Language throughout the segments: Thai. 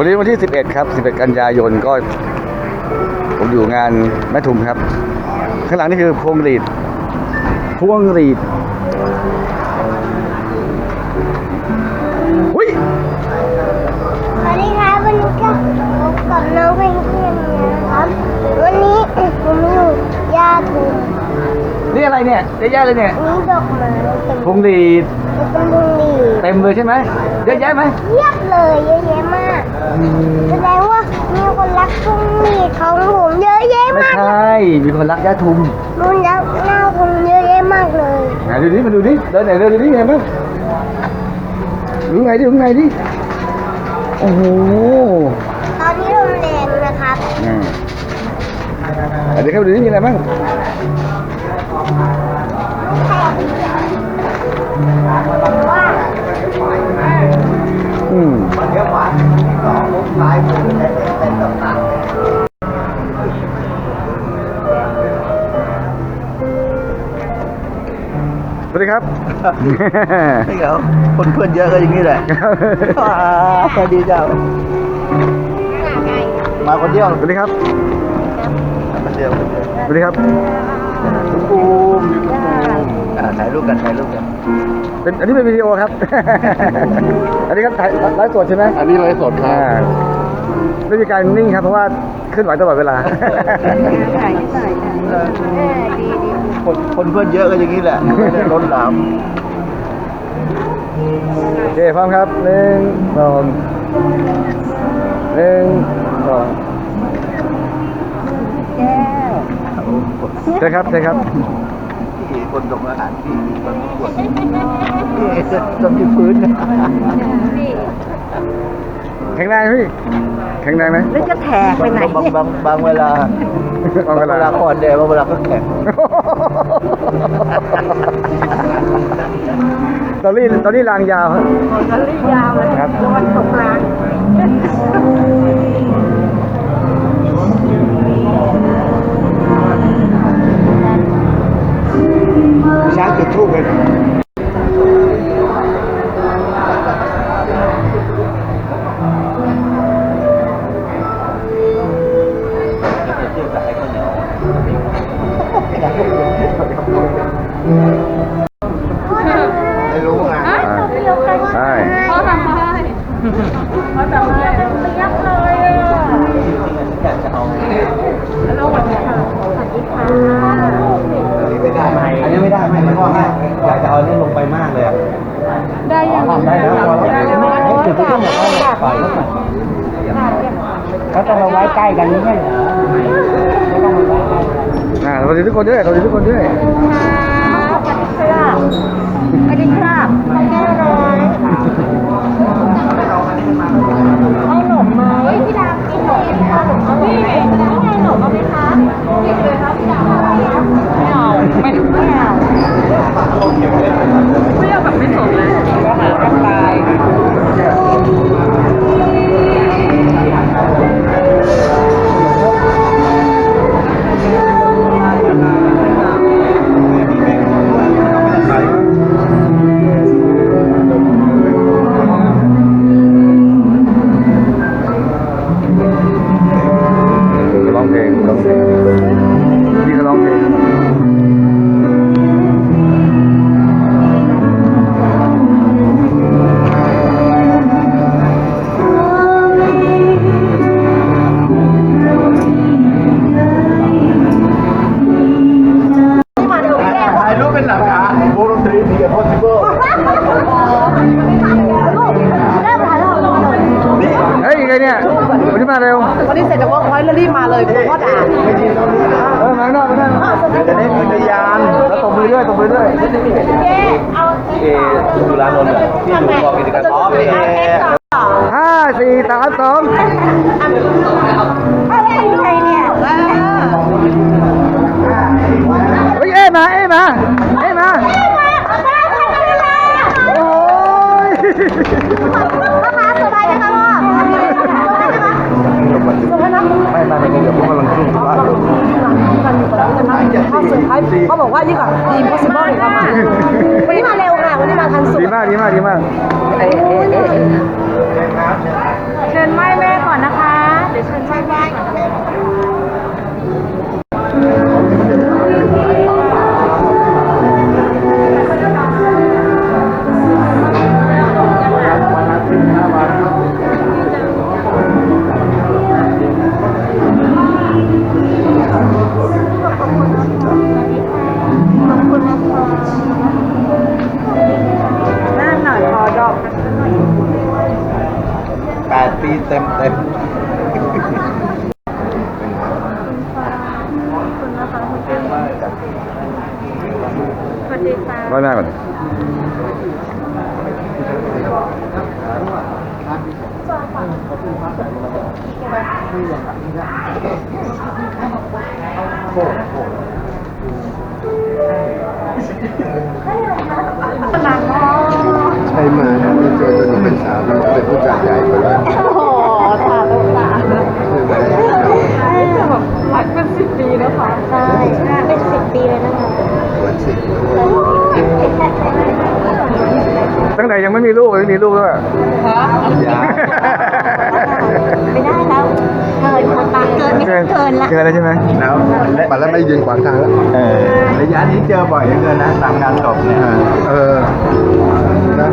วันนี้วันที่ 11 ครับ 11 กันยายนก็ผมอยู่งานแม่ทุมครับ ข้างหลังนี่คือพวงหรีด พวงหรีดหุ้ยสวัสดีครับวันนี้ก็พบกับน้องเพนกวินนะครับ วันนี้ผมอยู่ยาถุงนี่อะไรเนี่ยเยอะแยะเลยเนี่ยนี้ดอกไม้เต็มพวงหรีดเป็นบุงดีเต็มเลยใช่ไหมเยอะแยะไหมเยียบเลยเยอะแยะมาก แสดงว่ามีคนรักพวงหรีดของผมเยอะแยะไม่มากใช่มีคนรักย่าทุมรุ่นยักษ์หน้าผมเยอะแยะมากเลยไหนดูดิมาดูดิเดินไหนเดินดูดิไงบ้างดูไงดิดูไงดิโอ้โหตอนนี้ลมแรงนะครับอืมเดี๋ยวเข้าไปดูดิมีอะไรบ้างว่าอืม สวัสดีครับ ไม่เหรอคนเพื่อนเยอะก็อย่างนี้แหละว้าวสวัสดีเจ้า มาคนเดียวสวัสดีครับมาคนเดียวคนเดียวสวัสดีครับปูมอ่าถ่ายรูปกันถ่ายรูปกัน เป็นอันนี้เป็นวิดีโอครับ อันนี้ก็ถ่ายไลฟ์สดใช่ไหมอันนี้ไลฟ์สดครับอ่า ไม่มีการนิ่งครับ เพราะว่าเคลื่อนไหวตลอดเวลาคนคนเพื่อนเยอะก็อย่างนี้แหละไม่ได้ล้นหลาม โอเคพร้อมครับหนึ่งสองหนึ่งสองใช่ครับใช่ครับที่คนส่งอาหารที่คนประกวดนี่ต้องมีพื้นนะ แข็งแรงพี่แข็งแรงไหมแล้วจะแทกไปไหน บางเนี่ยบางบางเวลาบางเวลาบางอ่อนแดดบางเวลาก็แข็งตอนนี้ตอนนี้รางยาวครับกันรียาวเลยครับวันสงกรานต์ช้างจุดทูบเลย เอาไว้ใกล้กันนี่ไม่เหรอไม่ต้องเอาไว้ใกล้อ่าสวัสดีทุกคนด้วยสวัสดีทุกคนด้วยส แล้วตบมือด้วยตบมือด้วยเอสุรานนท์เหรอที่อยู่กองกิจการอ๋อพี่เอห้าสี่สามสองอะไรเนี่ยเฮ้ยเอ้มาเอ้มาเอ้มาโอ้ยไหม่มาในนี้เดี๋ยวพวกกำลังขึ้น บ้านอยู่เขาเซอร์ไพรส์เขาบอกว่ายิ่งกว่าทีม possible เลยค่ะมาวันนี้มาเร็วค่ะวันนี้มาทันสุดดีมากดีมากดีมากเชิญไม่แม่ ยังไม่มีลูกไม่มีลูกแล้วอะยาไม่ได้แล้ว เกินคนตาเกินไม่ต้องเกินละเกินแล้วใช่ไหมแล้วมาแล้วไม่ยืนขวางทางแล้วเออระยะนี้เจอบ่อยเหลือเกินนะตามงานศพเนี่ยเออนะ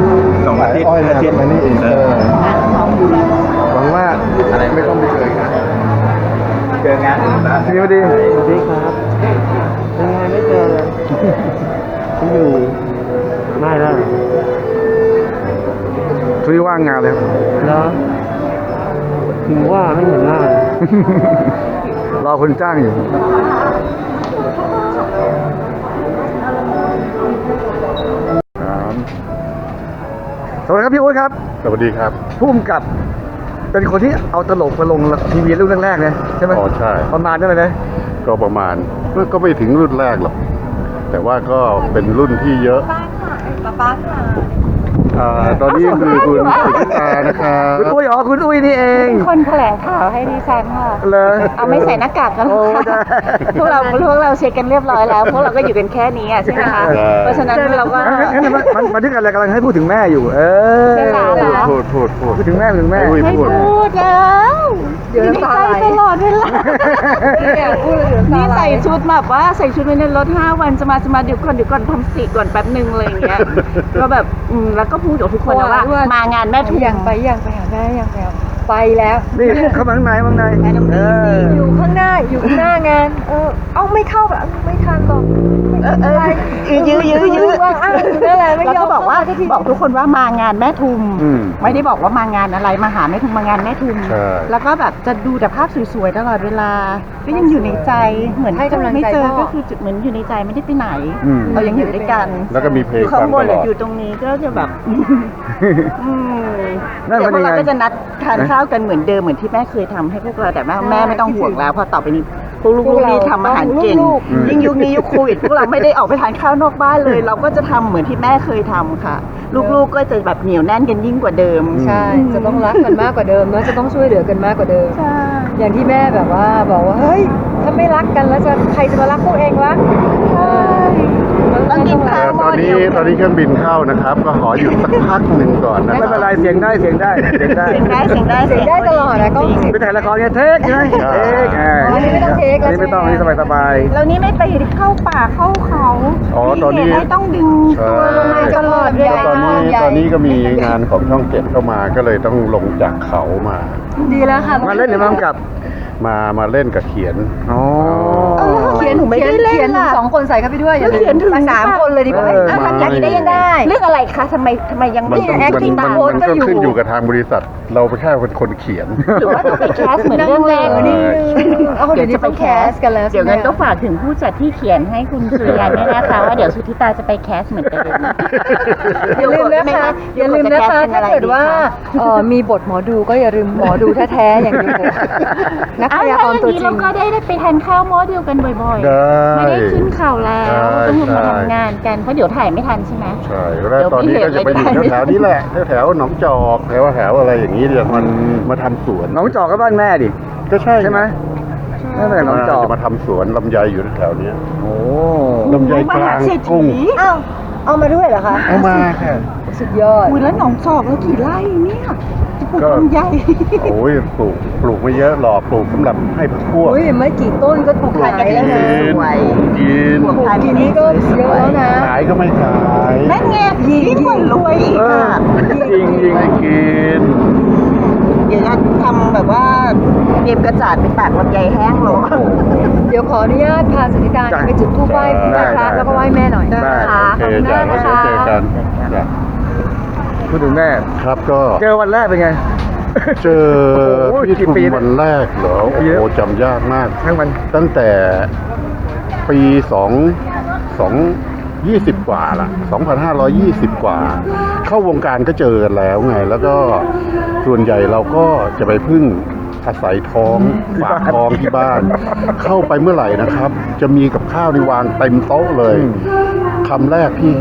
สองอาทิตย์อ้อยอาทิตย์มานี่เองเออหวังว่าอะไรไม่ต้องไปเจอกันเจองานอื่นบ้างพี่พอดีสวัสดีครับยังไงไม่เจอเลยที่อยู่ไม่แล้ว ทุยว่างงานเลยครับแล้วถึงว่าไม่เห็นหน้าเลยรอคนจ้างอยู่ สวัสดีครับพี่อุ้ยครับ สวัสดีครับผู้กำกับ เป็นคนที่เอาตลกมาลงทีวีรุ่นแรกๆเลยใช่ไหมอ๋อใช่ ประมาณนั้นเลยนะก็ประมาณก็ไม่ถึงรุ่นแรกหรอก แต่ว่าก็เป็นรุ่นที่เยอะ ป้าค่ะป้าป้าค่ะ อ่าตอนนี้คือคุณสุธิตานะครับคุณอุ้ยอ๋อคุณอุ้ยนี่เองคนแถลงข่าวให้ดิฉันค่ะเลยเอาไม่ใส่หน้ากากกันโอ้ได้พวกเราพวกเราเช็คกันเรียบร้อยแล้วพวกเราก็อยู่กันแค่นี้อะใช่ไหมคะเพราะฉะนั้นเราก็งั้นงั้นมันมันที่กันอะไรกำลังให้พูดถึงแม่อยู่ เออใช่ค่ะพูดพูดพูดพูดถึงแม่พูดถึงแม่ให้อุ้ยไม่พูดพูดแล้วเดี๋ยวใจตลอดเวลาเนี่ยพูดเลยเดี๋ยวตานี่ไหลใส่ชุดแบบว่าใส่ชุดไว้ในรถห้าวันจะมาจะมาเดี๋ยวก่อนเดี๋ยวก่อนทำสีก่อนแป๊บหนึ่งอะไรอย่างเงี้ยก็แบบอืมแล้วก็พูดกับทุกคนนะว่า มางานแม่ทุยังไปยังไปหาแม่ยังไปหา ไปแล้วนี่เข้ามาข้างในข้างในเอออยู่ข้างหน้าอยู่ข้างหน้างาน เออ เอาไม่เข้าแบบไม่ทันหรอกเออเออยื้อยื้อยื้อว่างอ้างอยู่นั่นแหละไม่แล้วยอก็มบอกว่าเข้สัทีบอกทุกคนว่ามางานแม่ทุมอืมไม่ได้บอกว่ามางานอะไรมาหาแม่ทุมมางานแม่ทุมใช่แล้วก็แบบจะดูแต่ภาพสวยๆตลอดเวลา ก็ยังอยู่ในใจเหมือนให้กำลังใจไม่เจอพ่อก็คือจุดเหมือนอยู่ในใจไม่ได้ไปไหนอืมเรายังอยู่ด้วยกัน แล้วก็มีเพลองยู่ฟัข้างงบตนหลรืออดอยู่ตรงนี้ก็จะแบบอืมนั่นเดี๋ยวเป็นพวยักงไงเราก็จะนัดทานข้าวกันเหมือนเดิมเหมือนที่แม่เคยทำให้พวกเราแต่แม่แม่ไม่ต้องห่วงแล้วเพอต่อไปนี้พวกลูกๆนี่ทำอาหารเก่งลูกอืมยิ่งยุคนี้ยุคโควิดพวกเราไม่ได้ออกไปทานข้าวนอกบ้านเลย เราก็จะทำเหมือนที่แม่เคยทำค่ะ ลูกๆก็จะแบบเหนียวแน่นกันยิ่งกว่าเดิม ใช่ จะต้องรักกันมากกว่าเดิมแล้วจะต้องช่วยเหลือกันมากกว่าเดิมใช่อย่างที่แม่แบบว่าบอกว่าเฮ้ยถ้าไม่รักกันแล้วจะใครจะมารักพวกเองวะเออ ต้องกินข้าวตอนนี้ตอนนี้เครื่องบินเข้านะครับ ก็ขอหยุดสักพักหนึ่งก่อนนะคไม่รับเป็นไรเสียงได้เสียงได้เสียงได้เสียงได้เสียงได้เสียงได้ตลอดนะก็ ไปถ่ายละครไงเทคไงเทคอ่าอ๋อนี่ไม่ต้องเทคแล้ว นี่ไม่ต้องใช่ไหมนี่สบายสบาย แล้วนี่ไม่ไปเข้าป่าเข้าเขาอ๋อตอนนี้มีเหตุให้ต้องดึงตัวลงมาตลอดเวแล้วลาตอนนี้ตอนนี้ก็มีงานของช่องเจ็ดเข้ามาก็เลยต้องลงจากเขามา ดีแล้วค่ะมาเล่นหรือมากำกับมามาเล่นกับเขียน อ๋อเออเขียนหนูไม่ได้เล่นเขียนล่ะสองคนใส่เข้าไปด้วยอย่าลืมเขียนถึงสามคนเลยดีกว่าเออ อะทำอย่างนี้ได้ยังได้เรื่องอะไรคะทำไมทำไมยังไม่มันต้องแอคมันติ้งมันตามมันโพสก็ก็อยู่ ขึ้นอยู่กับทางบริษัท เราไปแค่เป็นคนเขียน หรือว่าเราไปแคสเหมือนเรื่องแรกเออนี่เอาเดี๋ยวนี้ต้องแคสกันแล้วเดี๋ยวงั้นก็ฝากถึงผู้จัดที่เขียนให้คุณสุริยันด้วยนะคะว่าเดี๋ยวสุธิตาจะไปแคสเหมือนเดิม อย่าลืมนะคะอย่าลืมนะคะถ้าเกิดว่าเอ่อมีบทหมอดูก็อย่าลืมหมอดูแท้ๆอย่างนี้เลยนักพยากรณ์ตัวจริเรางก็ได้ไปทานข้าวหม้อเดียวกันบ่อยได้ๆไม่ได้ขึ้นข่าวแล้วใช่ต้องลงมาใช่ทำงานกันเพราะเดี๋ยวถ่ายไม่ทันใช่ไหมใช่แล้วตอนนี้ก็จะไปอยู่แถวๆนี้แหละแถวๆหนองจอกแถวแถวอะไรอย่างนี้เดี๋ยวมันมาทำสวนน้องจอกก็บ้านแม่ดิก็ใช่ใช่ไหมนั่นแหละน้องจอกจะมาทำสวนลำไยอยู่แถวๆเนี้ยโอ้ลำไยกลางกุ้งอ้าวเอามาด้วยเหรอคะเอามาค่ะสุดยอดอุ้ยแล้วหนองจอกแล้วกี่ไร่เนี่ยจะปลู กก็ลำไยโอ้ยปลูกปลูกไม่เยอะหรอกปลูกสำหรับให้พวกอุ้ยไม่กี่ต้นก็ถูกขายแล้วนะสวยกินปลูกขายทีนี้ก็เยอะแล้วนะขายก็ไม่ขายนั่นไงยิ่งกว่ารวยอีกเอออะจริงจริงไม่กินเดี๋ยวจะทำแบบว่าเตรียมกระจาดไปตากลำไยแห้งลงเดี๋ยวขออนุญาตพาสุธิตาเนี่ยไปจุดธูปไหว้พระพระแล้วก็ไหว้แม่หน่อยได้ค่ะโอเคจ้ะแล้วเดี๋ยวเจอกันจ้ะ พูดถึงแม่ครับก็เจอวันแรกเป็นไง เจอโอ้โหพี่กี่ทุมปีนะวันแรกเหรอปีโอ้แล้วโหจำยากมากทั้งมันตั้งแต่ปีสองสองยี่สิบกว่าละสองพันห้าร้อยี่สิบกว่า เข้าวงการก็เจอกันแล้วไง แล้วก็ส่วนใหญ่เราก็จะไปพึ่งอาศัยท้องฝากท้องที่บ้าน เข้าไปเมื่อไหร่นะครับ จะมีกับข้าวในวางเต็มโต๊ะเลยอืมคำแรกที่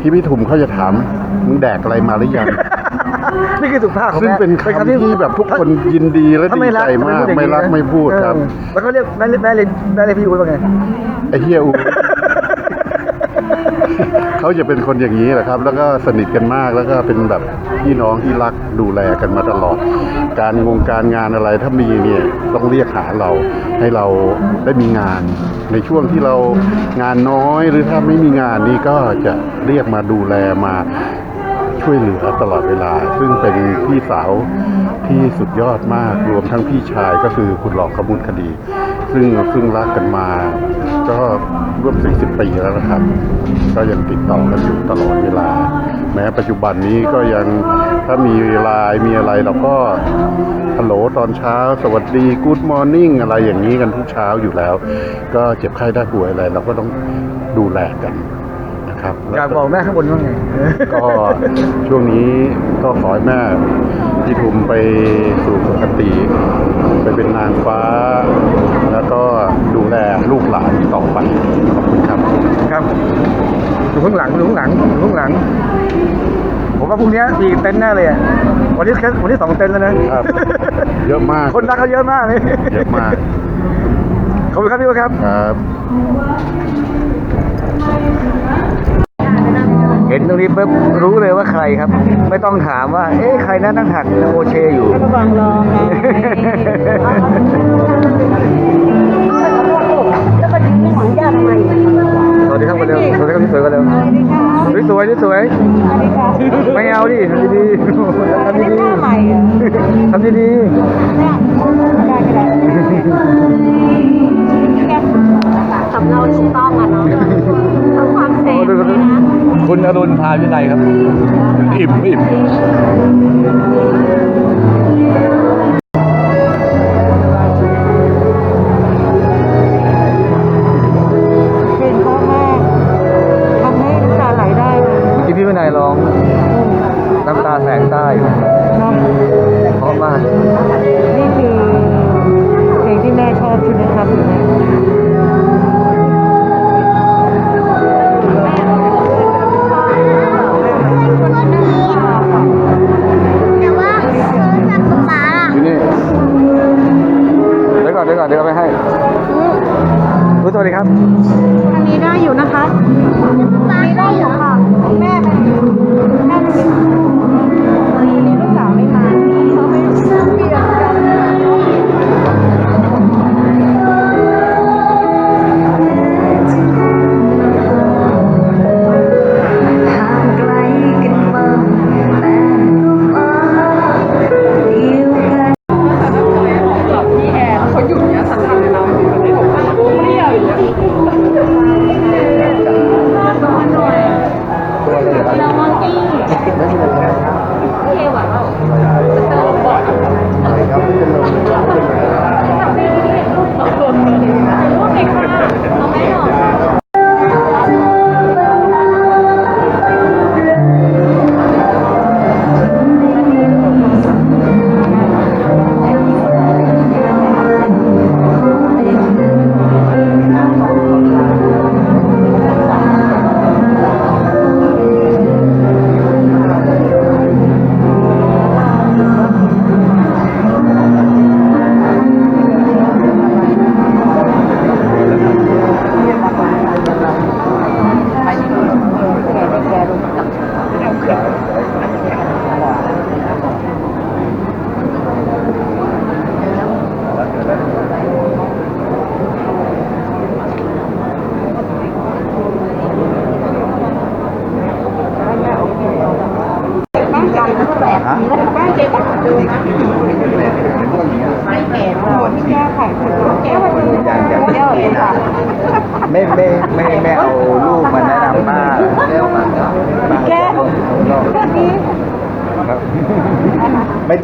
ที่พี่ทุมเขาจะถาม มึงแดกอะไรมาหรือยัง นี่คือสุภาพของซึ่งแม่เป็นคำที่แบบทุกคนยินดีและถ้าดีไม่รัใจมากจะไม่รักพูดอย่างนี้นะไม่พูดครับ เออแล้วก็เรียกแม่เรียกแม่เรียกแม่เรียกพี่อู๊ดว่าไง ไอ้เฮียอู เขาจะเป็นคนอย่างนี้แหละครับ แล้วก็สนิทกันมาก แล้วก็เป็นแบบพี่น้องที่รักดูแลกันมาตลอด การงงการงานอะไรถ้ามีเนี่ยต้องเรียกหาเรา ให้เราได้มีงาน ในช่วงที่เรางานน้อยหรือถ้าไม่มีงานนี่ก็จะเรียกมาดูแลมา ช่วยเหลือตลอดเวลา ซึ่งเป็นพี่สาวที่สุดยอดมากรวมทั้งพี่ชายก็คือคุณหลอกขมุนคดี ซึ่งซึ่งรักกันมา ก็ร่วม40ปีแล้วนะครับ ก็ยังติดต่อกันอยู่ตลอดเวลา แม้ปัจจุบันนี้ก็ยังถ้ามีไลน์มีอะไรเราก็ฮัลโหลตอนเช้า สวัสดีกู๊ดมอร์นิ่งอะไรอย่างนี้กันทุกเช้าอยู่แล้ว ก็เจ็บไข้ได้ป่วยอะไร เราก็ต้องดูแลกัน ครับอยากบอกแม่ข้างบนว่าไง ก็ช่วงนี้ก็ขอให้แม่พี่ทุมไปสู่สุคติ ไปเป็นนางฟ้า แล้วก็ดูแลลูกหลานต่อไปขอบคุณครับ ครับอยู่ข้างหลังอยู่ข้างหลังอยู่ข้างหลัง ผมว่าพรุ่งนี้มีเต็นท์แน่เลยอะวันนี้แค่วันที่สองเต็นท์แล้วนะครับ เยอะมาก คนรักเขาเยอะมากเลยเยอะมากขอบคุณครับพี่อู๊ดครับ ครับ ห็นตรงนี้ปุ๊บรู้เลยว่าใครครับ ไม่ต้องถามว่า เอ๊ะใครนั่นนั่งถักโอเชอยู่ระวังรองนะแล้วก็ยิ้มหวังยากทำไมสวัสดีครับกันเร็วสวัสดีครับพี่สวยกันเร็วสวยสวยสวยไม่เอาดิทำดีๆทำดีหน้าใหม่อะๆทำดีเนี่ยได้ก็ได้สำเนาถูกต้องอะเนาะทำ ความเซๆฟดูดูนี่นะคุณอรุณพาวิไลครับ อิ่มอิ่มเพลงเพราะมากทำให้น้ำตาไหลได้เลยที่พี่วินัยร้อง น้ำตาแสงใต้เนาะเพราะมากนี่คือเพลงที่แม่ชอบใช่ไหมครับ อุ๊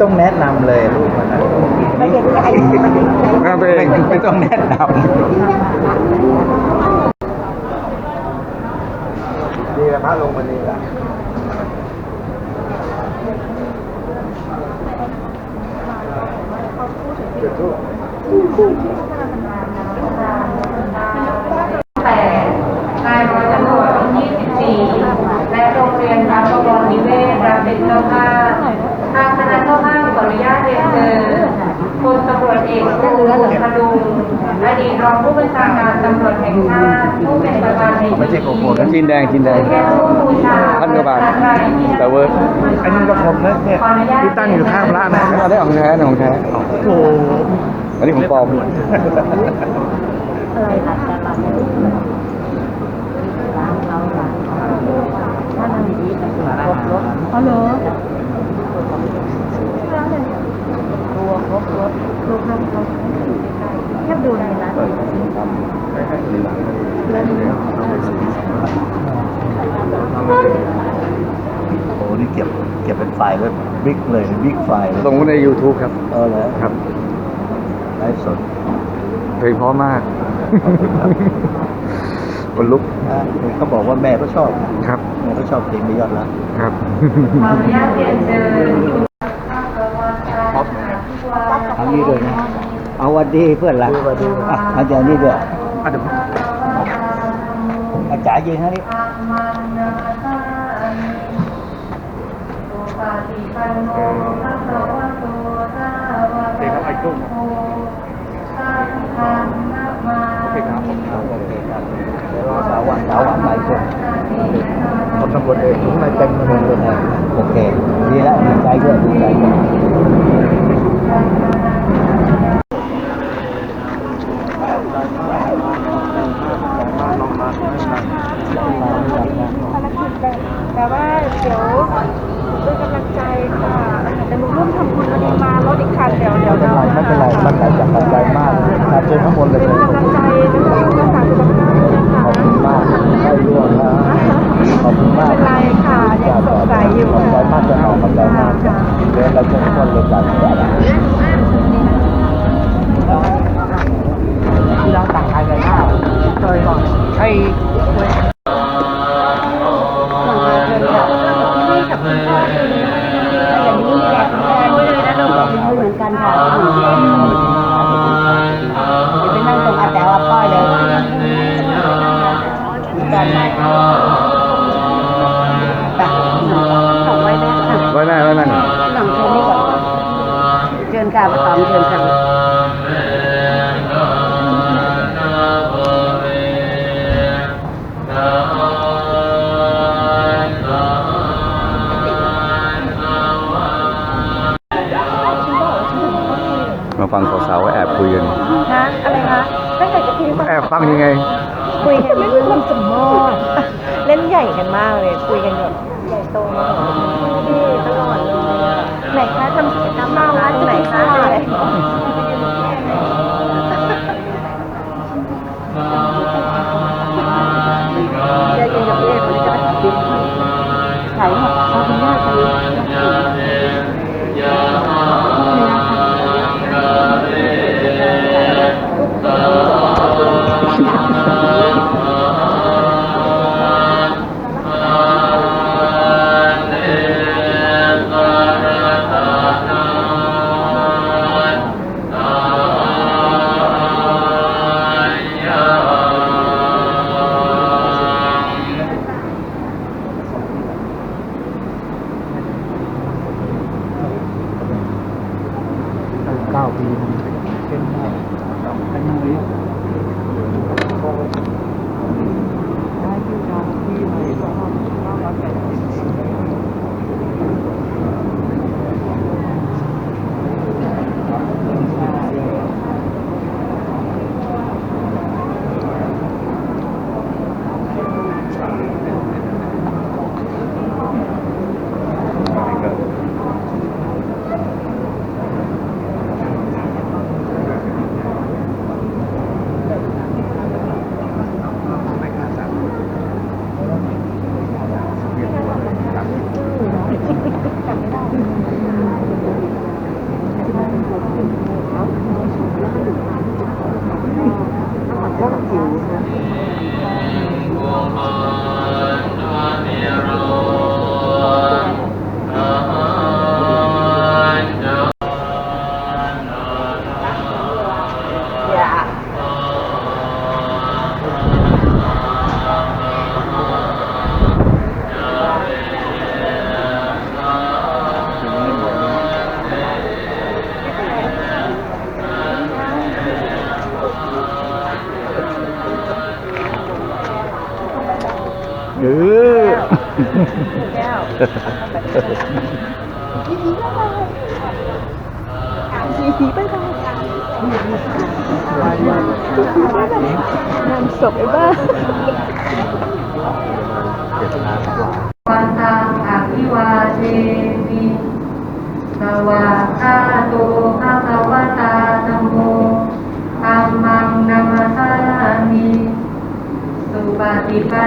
ต้องแนะนำเลยลูกมันนะไม่เห็นใครไม่เห็นใครงานตัวเองไม่ไม่ต้องแนะนำดีแล้วพระลงมาดีแล้ว แต่นายร้อยตำรวจ24 และโรงเรียนรัชบรนิเวศรับเป็นเจ้าภาพทางคณะเจ้าภาพขออนุญาตเรียนเชิญพลตำรวจเอกสุพดุงอดีตรอง ผู้บัญชาการตำรวจแห่งชาติผู้เป็นประธานในไม่ใช่โกโก้นะจีนแดงจีนแดงแค่ผู้บูชาพันกว่าบาทแต่เวิร์กอันนี้ก็คมนะเนี่ยที่ตั้งอยู่ข้างพระนะอันนี้ของแท้นะของแท้โอ้โหอันนี้ของปลอมอะไรหลักแต่หลักร้านเราหลักถ้านั่งดีๆมันครบรถอ๋อเหรอตัวครบรถตัวครบรถแค่ดูในร้าน โอ้โหนี่เก็บเก็บเป็นไฟล์ไว้บิ๊กเลยบิ๊กไฟล์ลงใน YouTube ครับ เออเลยครับ ไลฟ์สดเพลงเพราะมากคนลุกนะเห็นเขาบอกว่าแม่ก็ชอบครับ แม่ก็ชอบเพลงไม่ยอดละครับ ขออนุญาตเรียนเชิญทำนี้ด้วยนะ เอาวันดีเพื่อนรักอะอาจารย์นี่ด้วยอาจารย์ยืนฮะนี่เด็กครับไอ้กุ้งโอเคครับโอเคครับเดี๋ยวรอสาววันสาววันไปคนคนตำรวจเอกข้างในเต็มไปหมดเลยนะโอเค ดีแล้วดีใจด้วยดีใจด้วย ว่ ฟังยังไง คุยกันไม่มีความสมอดเล่นใหญ่กันมากเลย คุยกันแบบใหญ่โตมาดีตลอดเลยอะไหนคะทำกิจกรรมบ้างร้านไหนคะจะ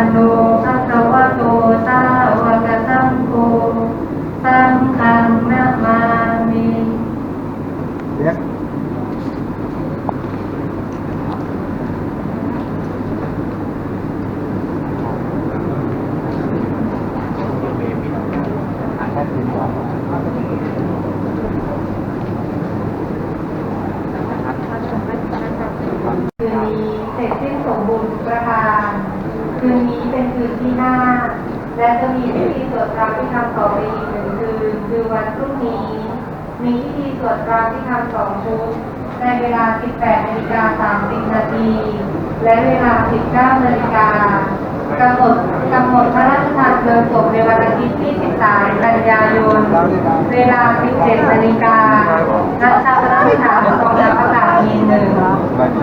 cuando 8นาฬิกา30นาที และเวลา 19นาฬิกากำหนดกำหนดพระราชทานเพลิงศพในวันอาทิตย์ที่ 13 กันยายน เวลา 17นาฬิกาณชาวราชการกองทัพอากาศมีหนึ่ง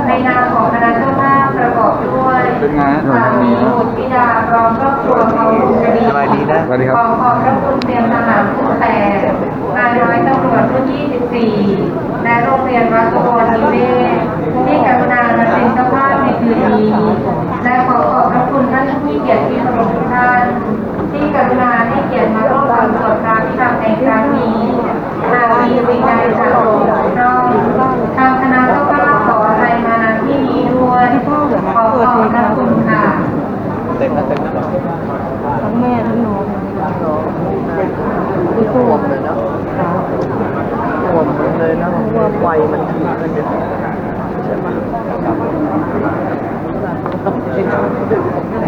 ในนามของคณะเจ้าภาพประกอบด้วย เป็นไงฮะสามีบุตรธิดาพร้อมครอบครัวเขาคดีสบายดีนะสวัสดีครับ ขอขอบพระคุณเตรียมทหารผู้แปดนายร้อยตำรวจรุ่น24และโรงเรียนวัดกบวรนิเวศที่กรุณามาเป็นเจ้าภาพในคืนนี้และขอขอบพระคุณท่านผู้มีเกียรติที่เคารพทุกท่าน ที่กรุณาให้เกียรติมาร่วมฟังสวดพระพิธรรมในครั้งนี้หากมีสิ่งใดขาดตกบกพร่องทางคณะเจ้าภาพขออภัยมาณที่นี้ด้วยขอ ขอบพระคุณค่ะทั้งแม่ทั้งน้องคือตัวเลยนะตัวเลยนะเพราะว่าไฟมันถี่ขึ้นเยอะใช่ไหม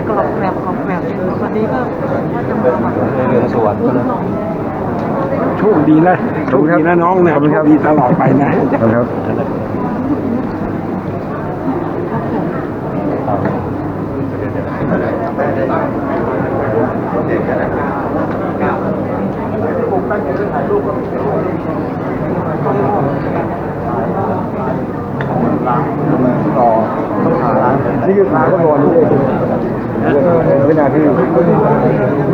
กรอบแกรบกรอบแกรบวันนี้ก็ว่าจะมาเรืองสวรรค์นะโชคดีนะโชคดีนะน้องเนี่ยโชคดีตลอดไปนะครับ นี่คือขาก็นอนด้วยวินาที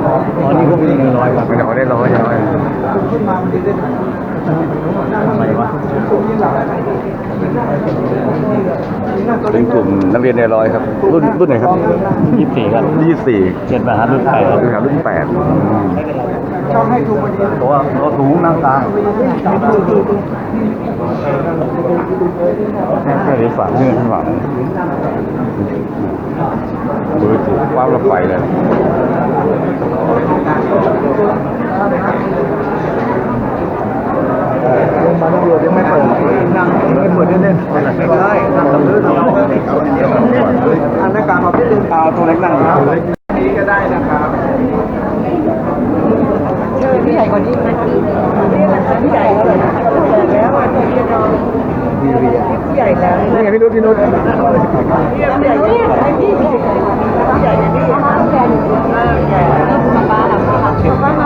อ๋อนี่พวกนี้ร้อยกว่าไม่ได้ได้ร้อยร้อย ทำไมวะเป็นกลุ่มนักเรียนในร้อยครับ รุ่นรุ่นไหนครับยี่สิบสี่ครับยี่สิบสี่เจ็ดมหารุ่นแปดรุ่นครับรุ่นแปดตัวตัวถุงนั่งกลางแค่แค่นี้ฝังเงื่อนฝังดูถูกความระไฟเลย ลงมาตำรวจยังไม่เปิดนั่งไม่เปิดเล่นๆไม่ได้นั่งตำรวจอันนั้นการมาพิจารณาตัวเล็กนั่งตัวเล็กนี้ก็ได้นะครับพี่ใหญ่กว่านี้นะพี่ใหญ่แล้วแล้วพี่ใหญ่แล้วนี่ไงพี่นุชพี่นุชพี่ใหญ่พี่พี่พี่ใหญ่พี่ใหญ่ใหญ่ใหญ่ป้าป้าหลับป้าหลับป้า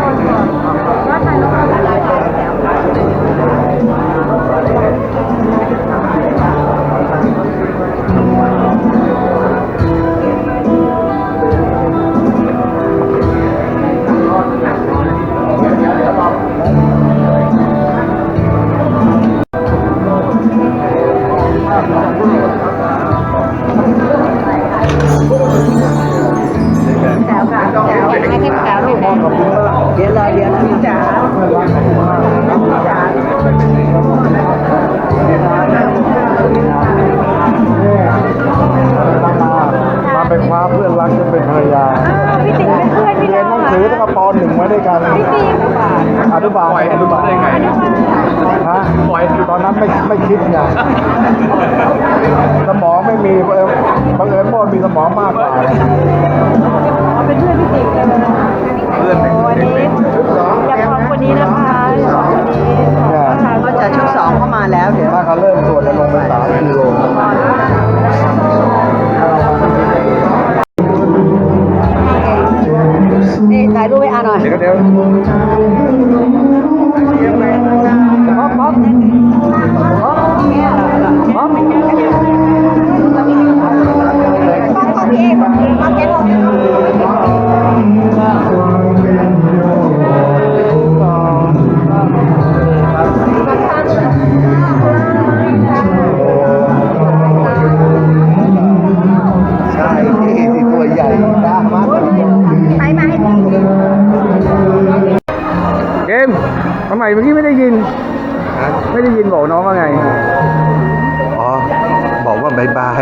าบายบาย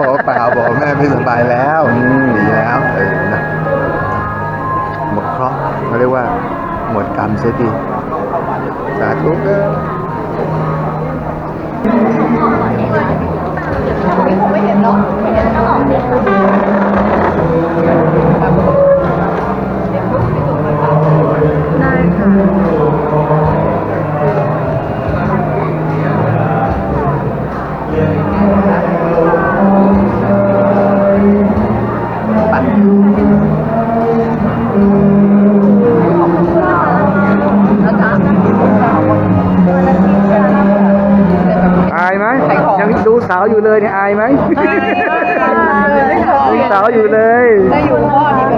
บอกเปล่าบอกแม่ไม่สบายแล้วดีแล้วเออนะหมดเคราะห์เขาเรียกว่าหมดกรรมเสียทีสาธุเด้อได้ค่ะ ยังดูสาวอยู่เลยเนี่ยอายไหมดูสาวอยู่เลยได้อยู่พ่อนี่ก็